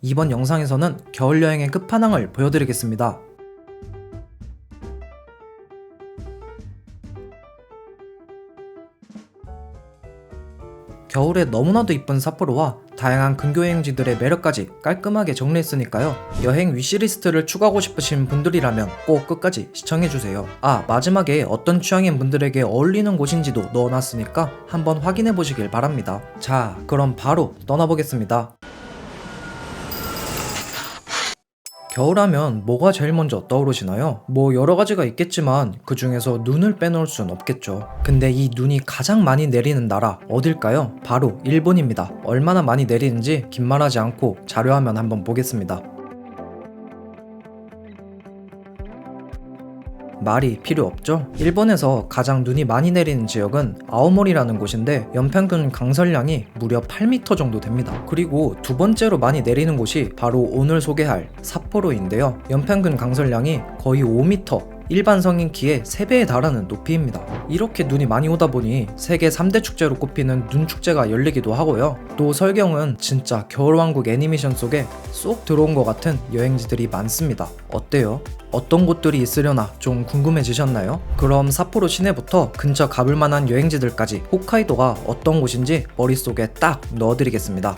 이번 영상에서는 겨울 여행의 끝판왕을 보여드리겠습니다. 겨울에 너무나도 이쁜 삿포로와 다양한 근교 여행지들의 매력까지 깔끔하게 정리했으니까요. 여행 위시리스트를 추가하고 싶으신 분들이라면 꼭 끝까지 시청해주세요. 아, 마지막에 어떤 취향인 분들에게 어울리는 곳인지도 넣어놨으니까 한번 확인해보시길 바랍니다. 자, 그럼 바로 떠나보겠습니다. 겨울하면 뭐가 제일 먼저 떠오르시나요? 뭐 여러 가지가 있겠지만 그 중에서 눈을 빼놓을 순 없겠죠. 근데 이 눈이 가장 많이 내리는 나라 어딜까요? 바로 일본입니다. 얼마나 많이 내리는지 긴 말하지 않고 자료화면 한번 보겠습니다. 말이 필요 없죠? 일본에서 가장 눈이 많이 내리는 지역은 아오모리라는 곳인데 연평균 강설량이 무려 8m 정도 됩니다. 그리고 두 번째로 많이 내리는 곳이 바로 오늘 소개할 삿포로인데요. 연평균 강설량이 거의 5m, 일반 성인 키의 3배에 달하는 높이입니다. 이렇게 눈이 많이 오다 보니 세계 3대 축제로 꼽히는 눈 축제가 열리기도 하고요. 또 설경은 진짜 겨울왕국 애니메이션 속에 쏙 들어온 것 같은 여행지들이 많습니다. 어때요? 어떤 곳들이 있으려나 좀 궁금해지셨나요? 그럼 삿포로 시내부터 근처 가볼 만한 여행지들까지 홋카이도가 어떤 곳인지 머릿속에 딱 넣어드리겠습니다.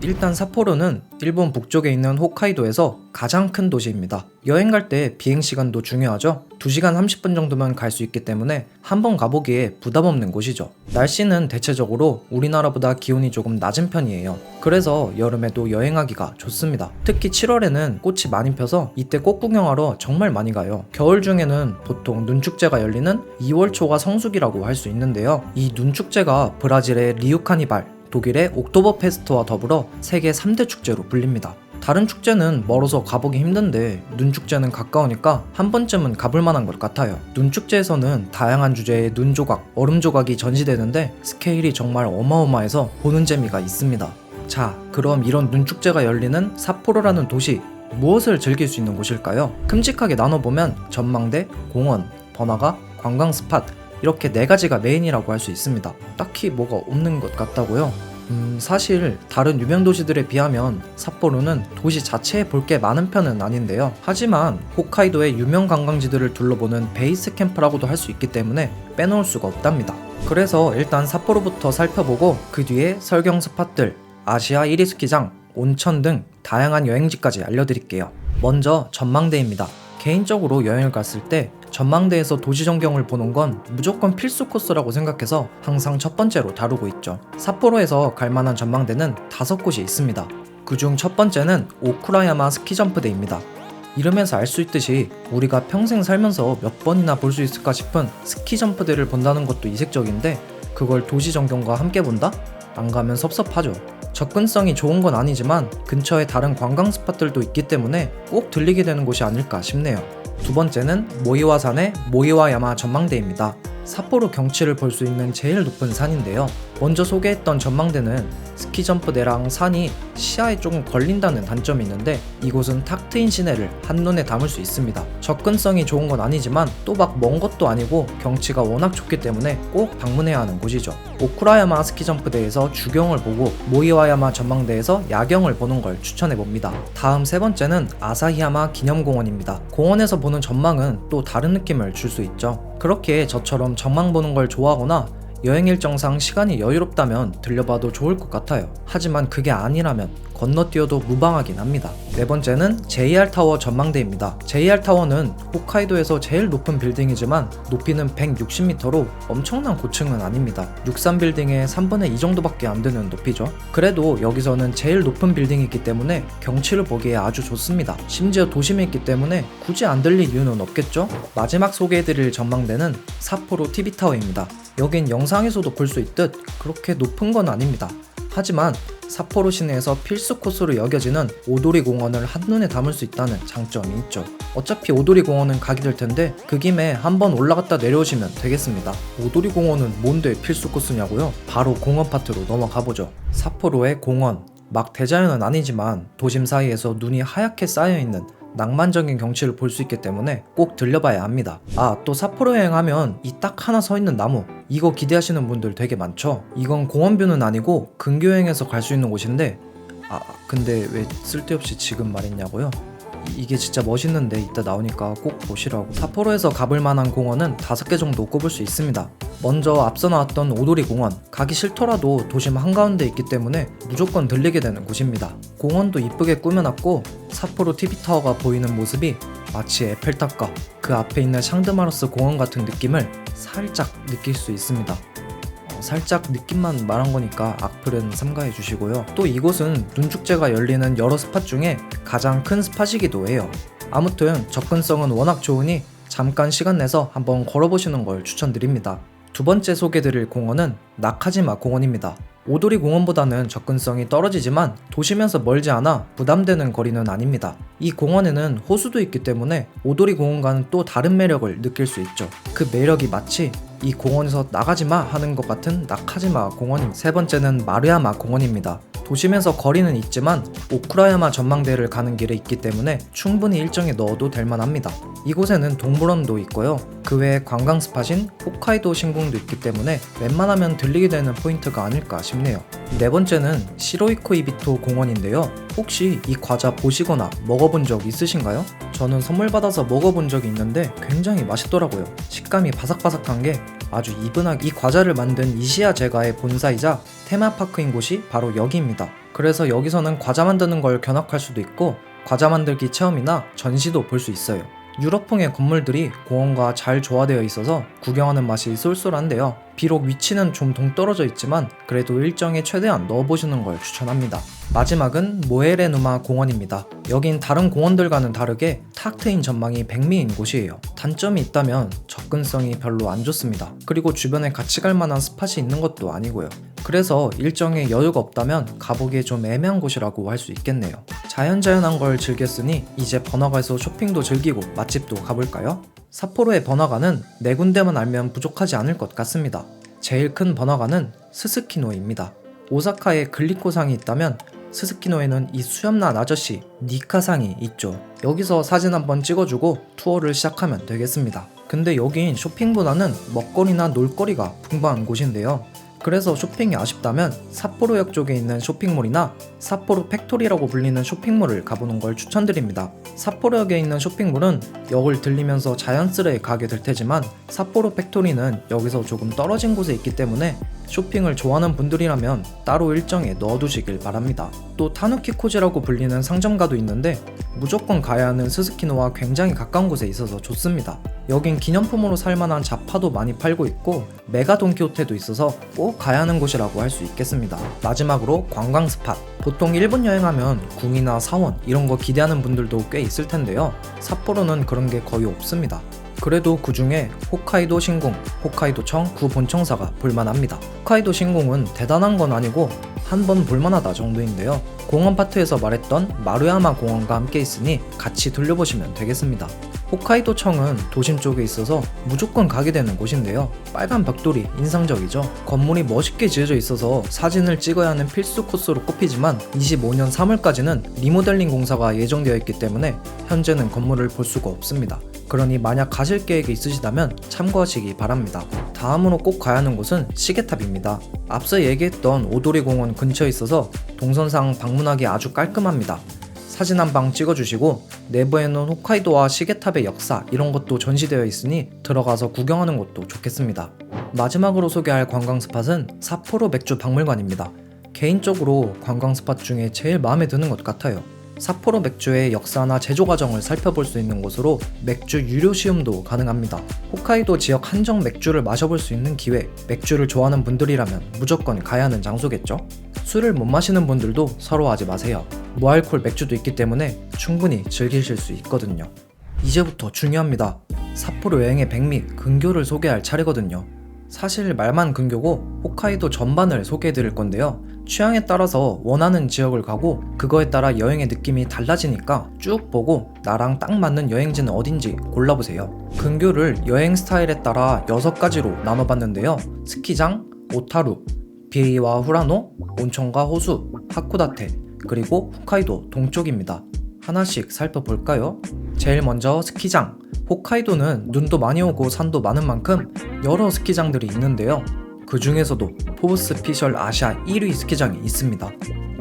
일단 삿포로는 일본 북쪽에 있는 홋카이도에서 가장 큰 도시입니다. 여행 갈 때 비행 시간도 중요하죠. 2시간 30분 정도면 갈 수 있기 때문에 한 번 가보기에 부담 없는 곳이죠. 날씨는 대체적으로 우리나라보다 기온이 조금 낮은 편이에요. 그래서 여름에도 여행하기가 좋습니다. 특히 7월에는 꽃이 많이 펴서 이때 꽃 구경하러 정말 많이 가요. 겨울 중에는 보통 눈축제가 열리는 2월 초가 성수기라고 할 수 있는데요. 이 눈축제가 브라질의 리우 카니발, 독일의 옥토버 페스트와 더불어 세계 3대 축제로 불립니다. 다른 축제는 멀어서 가보기 힘든데 눈 축제는 가까우니까 한 번쯤은 가볼 만한 것 같아요. 눈 축제에서는 다양한 주제의 눈 조각, 얼음 조각이 전시되는데 스케일이 정말 어마어마해서 보는 재미가 있습니다. 자, 그럼 이런 눈 축제가 열리는 삿포로라는 도시 무엇을 즐길 수 있는 곳일까요? 큼직하게 나눠보면 전망대, 공원, 번화가, 관광 스팟 이렇게 네 가지가 메인이라고 할 수 있습니다. 딱히 뭐가 없는 것 같다고요? 음, 사실 다른 유명 도시들에 비하면 삿포로는 도시 자체에 볼 게 많은 편은 아닌데요. 하지만 홋카이도의 유명 관광지들을 둘러보는 베이스 캠프라고도 할 수 있기 때문에 빼놓을 수가 없답니다. 그래서 일단 삿포로부터 살펴보고 그 뒤에 설경 스팟들, 아시아 1위 스키장, 온천 등 다양한 여행지까지 알려드릴게요. 먼저 전망대입니다. 개인적으로 여행을 갔을 때 전망대에서 도시 전경을 보는 건 무조건 필수 코스라고 생각해서 항상 첫 번째로 다루고 있죠. 삿포로에서 갈 만한 전망대는 다섯 곳이 있습니다. 그중 첫 번째는 오쿠라야마 스키점프대입니다. 이름에서 알 수 있듯이 우리가 평생 살면서 몇 번이나 볼 수 있을까 싶은 스키점프대를 본다는 것도 이색적인데 그걸 도시 전경과 함께 본다? 안 가면 섭섭하죠. 접근성이 좋은 건 아니지만 근처에 다른 관광 스팟들도 있기 때문에 꼭 들리게 되는 곳이 아닐까 싶네요. 두 번째는 모이와산의 모이와야마 전망대입니다. 삿포로 경치를 볼 수 있는 제일 높은 산인데요. 먼저 소개했던 전망대는 스키 점프대랑 산이 시야에 조금 걸린다는 단점이 있는데 이곳은 탁 트인 시내를 한눈에 담을 수 있습니다. 접근성이 좋은 건 아니지만 또 막 먼 것도 아니고 경치가 워낙 좋기 때문에 꼭 방문해야 하는 곳이죠. 오쿠라야마 스키 점프대에서 주경을 보고 모이와야마 전망대에서 야경을 보는 걸 추천해 봅니다. 다음 세 번째는 아사히야마 기념공원입니다. 공원에서 보는 전망은 또 다른 느낌을 줄 수 있죠. 그렇게 저처럼 전망 보는 걸 좋아하거나 여행 일정상 시간이 여유롭다면 들려봐도 좋을 것 같아요. 하지만 그게 아니라면 건너뛰어도 무방하긴 합니다. 네 번째는 JR 타워 전망대입니다. JR 타워는 홋카이도에서 제일 높은 빌딩이지만 높이는 160m로 엄청난 고층은 아닙니다. 63 빌딩의 3분의 2 정도밖에 안 되는 높이죠. 그래도 여기서는 제일 높은 빌딩이기 때문에 경치를 보기에 아주 좋습니다. 심지어 도심에 있기 때문에 굳이 안 들릴 이유는 없겠죠? 마지막 소개해드릴 전망대는 사포로 TV타워입니다. 여긴 영 상에서도 볼 수 있듯 그렇게 높은 건 아닙니다. 하지만 삿포로 시내에서 필수 코스로 여겨지는 오도리 공원을 한눈에 담을 수 있다는 장점이 있죠. 어차피 오도리 공원은 가게 될 텐데 그 김에 한번 올라갔다 내려오시면 되겠습니다. 오도리 공원은 뭔데 필수 코스냐고요? 바로 공원 파트로 넘어가 보죠. 삿포로의 공원 막 대자연은 아니지만 도심 사이에서 눈이 하얗게 쌓여 있는 낭만적인 경치를 볼 수 있기 때문에 꼭 들려봐야 합니다. 아, 또 삿포로 여행하면 이 딱 하나 서 있는 나무, 이거 기대하시는 분들 되게 많죠? 이건 공원뷰는 아니고 근교 여행에서 갈 수 있는 곳인데 아 근데 왜 쓸데없이 지금 말했냐고요? 이- 이게 진짜 멋있는데 이따 나오니까 꼭 보시라고. 삿포로에서 가볼 만한 공원은 다섯 개 정도 꼽을 수 있습니다. 먼저 앞서 나왔던 오도리 공원. 가기 싫더라도 도심 한가운데 있기 때문에 무조건 들리게 되는 곳입니다. 공원도 이쁘게 꾸며놨고 삿포로 TV타워가 보이는 모습이 마치 에펠탑과 그 앞에 있는 샹드마르스 공원 같은 느낌을 살짝 느낄 수 있습니다. 어, 살짝 느낌만 말한 거니까 악플은 삼가해 주시고요. 또 이곳은 눈축제가 열리는 여러 스팟 중에 가장 큰 스팟이기도 해요. 아무튼 접근성은 워낙 좋으니 잠깐 시간 내서 한번 걸어보시는 걸 추천드립니다. 두 번째 소개드릴 공원은 나카지마 공원입니다. 오도리 공원보다는 접근성이 떨어지지만 도시면서 멀지 않아 부담되는 거리는 아닙니다. 이 공원에는 호수도 있기 때문에 오도리 공원과는 또 다른 매력을 느낄 수 있죠. 그 매력이 마치 이 공원에서 나가지 마 하는 것 같은 나카지마 공원입니다. 세 번째는 마르야마 공원입니다. 도심에서 거리는 있지만 오쿠라야마 전망대를 가는 길에 있기 때문에 충분히 일정에 넣어도 될 만합니다. 이곳에는 동물원도 있고요. 그 외에 관광 스팟인 홋카이도 신궁도 있기 때문에 웬만하면 들리게 되는 포인트가 아닐까 싶네요. 네 번째는 시로이코 이비토 공원인데요. 혹시 이 과자 보시거나 먹어본 적 있으신가요? 저는 선물 받아서 먹어본 적이 있는데 굉장히 맛있더라고요. 식감이 바삭바삭한 게 아주 이분하게 이 과자를 만든 이시야 제가의 본사이자 테마파크인 곳이 바로 여기입니다. 그래서 여기서는 과자 만드는 걸 견학할 수도 있고 과자 만들기 체험이나 전시도 볼 수 있어요. 유럽풍의 건물들이 공원과 잘 조화되어 있어서 구경하는 맛이 쏠쏠한데요. 비록 위치는 좀 동떨어져 있지만 그래도 일정에 최대한 넣어보시는 걸 추천합니다. 마지막은 모에레누마 공원입니다. 여긴 다른 공원들과는 다르게 탁 트인 전망이 백미인 곳이에요. 단점이 있다면 접근성이 별로 안 좋습니다. 그리고 주변에 같이 갈 만한 스팟이 있는 것도 아니고요. 그래서 일정에 여유가 없다면 가보기에 좀 애매한 곳이라고 할 수 있겠네요. 자연자연한 걸 즐겼으니 이제 번화가에서 쇼핑도 즐기고 맛집도 가볼까요? 삿포로의 번화가는 네 군데만 알면 부족하지 않을 것 같습니다. 제일 큰 번화가는 스스키노입니다. 오사카에 글리코상이 있다면 스스키노에는 이 수염난 아저씨 니카상이 있죠. 여기서 사진 한번 찍어주고 투어를 시작하면 되겠습니다. 근데 여긴 쇼핑보다는 먹거리나 놀거리가 풍부한 곳인데요. 그래서 쇼핑이 아쉽다면 삿포로역 쪽에 있는 쇼핑몰이나 삿포로 팩토리라고 불리는 쇼핑몰을 가보는 걸 추천드립니다. 삿포로역에 있는 쇼핑몰은 역을 들리면서 자연스레 가게 될 테지만 삿포로 팩토리는 여기서 조금 떨어진 곳에 있기 때문에 쇼핑을 좋아하는 분들이라면 따로 일정에 넣어두시길 바랍니다. 또 타누키코지라고 불리는 상점가도 있는데 무조건 가야 하는 스스키노와 굉장히 가까운 곳에 있어서 좋습니다. 여긴 기념품으로 살만한 자파도 많이 팔고 있고 메가 돈키호테도 있어서 꼭 가야 하는 곳이라고 할 수 있겠습니다. 마지막으로 관광 스팟. 보통 일본 여행하면 궁이나 사원 이런 거 기대하는 분들도 꽤 있을 텐데요. 삿포로는 그런 게 거의 없습니다. 그래도 그 중에 홋카이도 신궁, 홋카이도청 구 본청사가 볼만합니다. 홋카이도 신궁은 대단한 건 아니고 한 번 볼만하다 정도인데요. 공원 파트에서 말했던 마루야마 공원과 함께 있으니 같이 돌려보시면 되겠습니다. 홋카이도청은 도심 쪽에 있어서 무조건 가게 되는 곳인데요. 빨간 벽돌이 인상적이죠. 건물이 멋있게 지어져 있어서 사진을 찍어야 하는 필수 코스로 꼽히지만 25년 3월까지는 리모델링 공사가 예정되어 있기 때문에 현재는 건물을 볼 수가 없습니다. 그러니 만약 가실 계획이 있으시다면 참고하시기 바랍니다. 다음으로 꼭 가야 하는 곳은 시계탑입니다. 앞서 얘기했던 오도리 공원 근처에 있어서 동선상 방문하기 아주 깔끔합니다. 사진 한 방 찍어주시고 내부에는 홋카이도와 시계탑의 역사 이런 것도 전시되어 있으니 들어가서 구경하는 것도 좋겠습니다. 마지막으로 소개할 관광 스팟은 삿포로 맥주 박물관입니다. 개인적으로 관광 스팟 중에 제일 마음에 드는 것 같아요. 삿포로 맥주의 역사나 제조 과정을 살펴볼 수 있는 곳으로 맥주 유료 시음도 가능합니다. 홋카이도 지역 한정 맥주를 마셔볼 수 있는 기회, 맥주를 좋아하는 분들이라면 무조건 가야 하는 장소겠죠? 술을 못 마시는 분들도 서러워하지 마세요. 무알콜 맥주도 있기 때문에 충분히 즐기실 수 있거든요. 이제부터 중요합니다. 삿포로 여행의 백미 근교를 소개할 차례거든요. 사실 말만 근교고 홋카이도 전반을 소개해 드릴 건데요. 취향에 따라서 원하는 지역을 가고 그거에 따라 여행의 느낌이 달라지니까 쭉 보고 나랑 딱 맞는 여행지는 어딘지 골라보세요. 근교를 여행 스타일에 따라 6가지로 나눠봤는데요. 스키장, 오타루, 비에이와 후라노, 온천과 호수, 하쿠다테, 그리고 홋카이도 동쪽입니다. 하나씩 살펴볼까요? 제일 먼저 스키장. 홋카이도는 눈도 많이 오고 산도 많은 만큼 여러 스키장들이 있는데요. 그 중에서도 포브스 피셜 아시아 1위 스키장이 있습니다.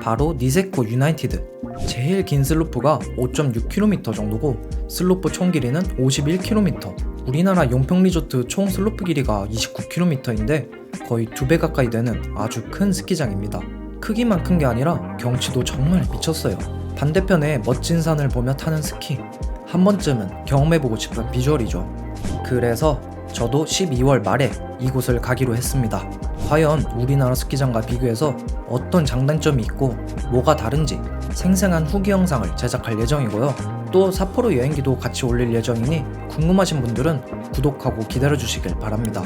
바로 니세코 유나이티드. 제일 긴 슬로프가 5.6km 정도고 슬로프 총 길이는 51km. 우리나라 용평 리조트 총 슬로프 길이가 29km인데 거의 두 배 가까이 되는 아주 큰 스키장입니다. 크기만 큰 게 아니라 경치도 정말 미쳤어요. 반대편에 멋진 산을 보며 타는 스키. 한 번쯤은 경험해보고 싶은 비주얼이죠. 그래서 저도 12월 말에 이곳을 가기로 했습니다. 과연 우리나라 스키장과 비교해서 어떤 장단점이 있고 뭐가 다른지 생생한 후기 영상을 제작할 예정이고요. 또 삿포로 여행기도 같이 올릴 예정이니 궁금하신 분들은 구독하고 기다려주시길 바랍니다.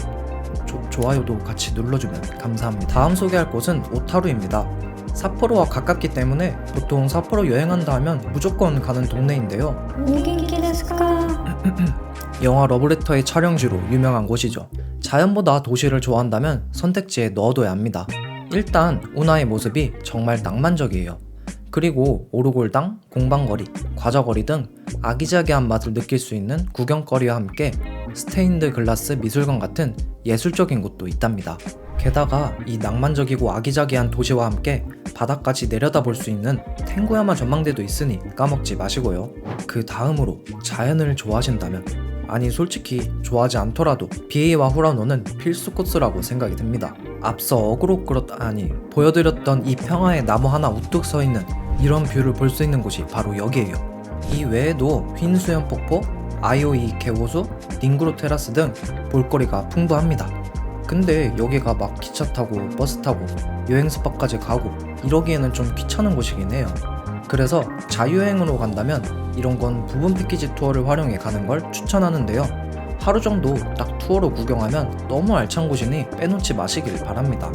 좋아요도 같이 눌러주면 감사합니다. 다음 소개할 곳은 오타루입니다. 삿포로와 가깝기 때문에 보통 삿포로 여행한다 하면 무조건 가는 동네인데요. 영화 러브레터의 촬영지로 유명한 곳이죠. 자연보다 도시를 좋아한다면 선택지에 넣어둬야 합니다. 일단 운하의 모습이 정말 낭만적이에요. 그리고 오르골당, 공방거리, 과자거리 등 아기자기한 맛을 느낄 수 있는 구경거리와 함께 스테인드 글라스 미술관 같은 예술적인 곳도 있답니다. 게다가 이 낭만적이고 아기자기한 도시와 함께 바다까지 내려다볼 수 있는 탱구야마 전망대도 있으니 까먹지 마시고요. 그 다음으로 자연을 좋아하신다면 아니 솔직히 좋아하지 않더라도 비에이와 후라노는 필수 코스라고 생각이 듭니다. 앞서 어그로 끌었 아니 보여드렸던 이 평화의 나무 하나 우뚝 서 있는 이런 뷰를 볼 수 있는 곳이 바로 여기예요. 이 외에도 흰 수염 폭포, 아이오이 개호수, 닝그로 테라스 등 볼거리가 풍부합니다. 근데 여기가 막 기차 타고 버스 타고 여행 스팟까지 가고 이러기에는 좀 귀찮은 곳이긴 해요. 그래서 자유여행으로 간다면 이런 건 부분 패키지 투어를 활용해 가는 걸 추천하는데요. 하루 정도 딱 투어로 구경하면 너무 알찬 곳이니 빼놓지 마시길 바랍니다.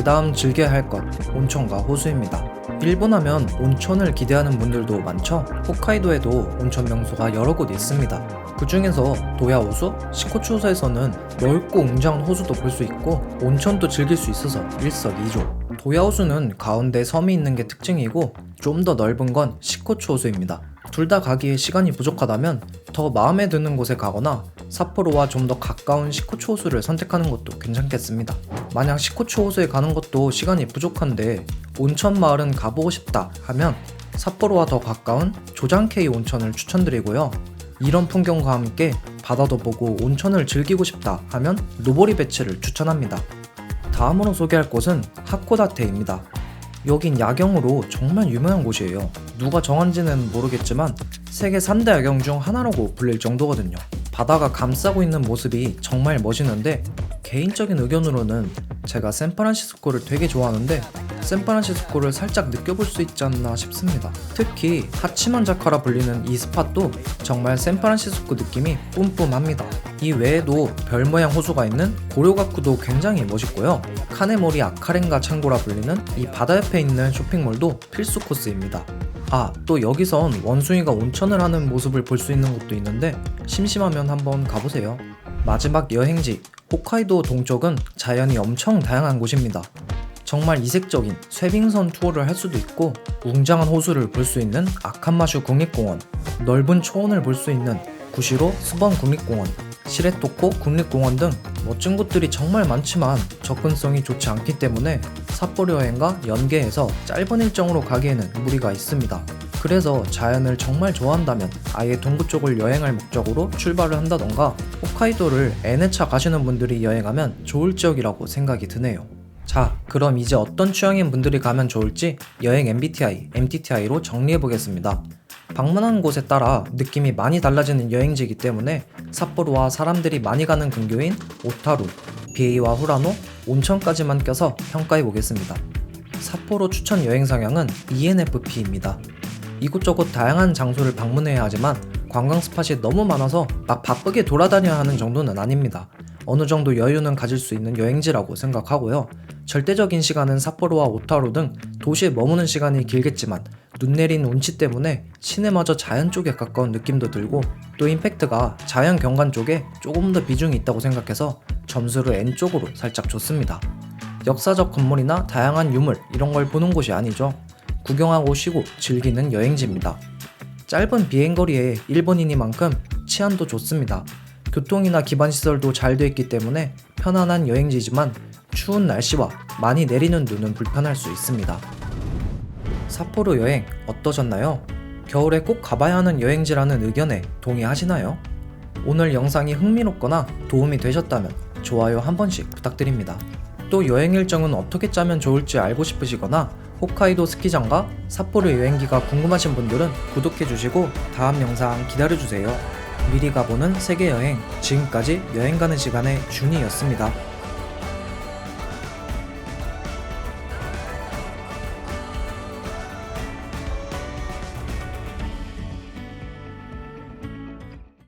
그 다음 즐겨야 할 것, 온천과 호수입니다. 일본 하면 온천을 기대하는 분들도 많죠? 홋카이도에도 온천 명소가 여러 곳 있습니다. 그 중에서 도야호수, 시코추호수에서는 넓고 웅장한 호수도 볼 수 있고 온천도 즐길 수 있어서 일석이조. 도야호수는 가운데 섬이 있는 게 특징이고 좀 더 넓은 건 시코추호수입니다. 둘 다 가기에 시간이 부족하다면 더 마음에 드는 곳에 가거나 삿포로와 좀 더 가까운 시코추 호수를 선택하는 것도 괜찮겠습니다. 만약 시코추 호수에 가는 것도 시간이 부족한데 온천 마을은 가보고 싶다 하면 삿포로와 더 가까운 조장케이 온천을 추천드리고요. 이런 풍경과 함께 바다도 보고 온천을 즐기고 싶다 하면 노보리 배츠를 추천합니다. 다음으로 소개할 곳은 하코다테입니다. 여긴 야경으로 정말 유명한 곳이에요. 누가 정한지는 모르겠지만 세계 3대 야경 중 하나라고 불릴 정도거든요. 바다가 감싸고 있는 모습이 정말 멋있는데 개인적인 의견으로는 제가 샌프란시스코를 되게 좋아하는데 샌프란시스코를 살짝 느껴볼 수 있지 않나 싶습니다. 특히 하치만 자카라 불리는 이 스팟도 정말 샌프란시스코 느낌이 뿜뿜합니다. 이 외에도 별 모양 호수가 있는 고료가쿠도 굉장히 멋있고요. 카네모리 아카렌가 창고라 불리는 이 바다 옆에 있는 쇼핑몰도 필수 코스입니다. 아, 또 여기선 원숭이가 온천을 하는 모습을 볼 수 있는 곳도 있는데 심심하면 한번 가보세요. 마지막 여행지 홋카이도 동쪽은 자연이 엄청 다양한 곳입니다. 정말 이색적인 쇠빙선 투어를 할 수도 있고 웅장한 호수를 볼 수 있는 아칸마슈 국립공원, 넓은 초원을 볼 수 있는 구시로 수번 국립공원, 시레토코 국립공원 등 멋진 곳들이 정말 많지만 접근성이 좋지 않기 때문에 삿포로 여행과 연계해서 짧은 일정으로 가기에는 무리가 있습니다. 그래서 자연을 정말 좋아한다면 아예 동부 쪽을 여행할 목적으로 출발을 한다던가 홋카이도를 N회차 가시는 분들이 여행하면 좋을 지역이라고 생각이 드네요. 자, 그럼 이제 어떤 취향인 분들이 가면 좋을지 여행 MBTI, MTTI로 정리해 보겠습니다. 방문하는 곳에 따라 느낌이 많이 달라지는 여행지이기 때문에 삿포로와 사람들이 많이 가는 근교인 오타루, 비에이와 후라노, 온천까지만 껴서 평가해 보겠습니다. 삿포로 추천 여행 성향은 ENFP입니다. 이곳저곳 다양한 장소를 방문해야 하지만 관광 스팟이 너무 많아서 막 바쁘게 돌아다녀야 하는 정도는 아닙니다. 어느 정도 여유는 가질 수 있는 여행지라고 생각하고요. 절대적인 시간은 삿포로와 오타루 등 도시에 머무는 시간이 길겠지만 눈 내린 운치 때문에 시내마저 자연 쪽에 가까운 느낌도 들고 또 임팩트가 자연 경관 쪽에 조금 더 비중이 있다고 생각해서 점수를 N 쪽으로 살짝 줬습니다. 역사적 건물이나 다양한 유물 이런 걸 보는 곳이 아니죠. 구경하고 쉬고 즐기는 여행지입니다. 짧은 비행거리에 일본이니만큼 치안도 좋습니다. 교통이나 기반 시설도 잘 돼 있기 때문에 편안한 여행지지만 추운 날씨와 많이 내리는 눈은 불편할 수 있습니다. 삿포로 여행 어떠셨나요? 겨울에 꼭 가봐야 하는 여행지라는 의견에 동의하시나요? 오늘 영상이 흥미롭거나 도움이 되셨다면 좋아요 한 번씩 부탁드립니다. 또 여행 일정은 어떻게 짜면 좋을지 알고 싶으시거나 홋카이도 스키장과 삿포로 여행기가 궁금하신 분들은 구독해주시고 다음 영상 기다려주세요. 미리 가보는 세계 여행 지금까지 여행 가는 시간의 준이였습니다.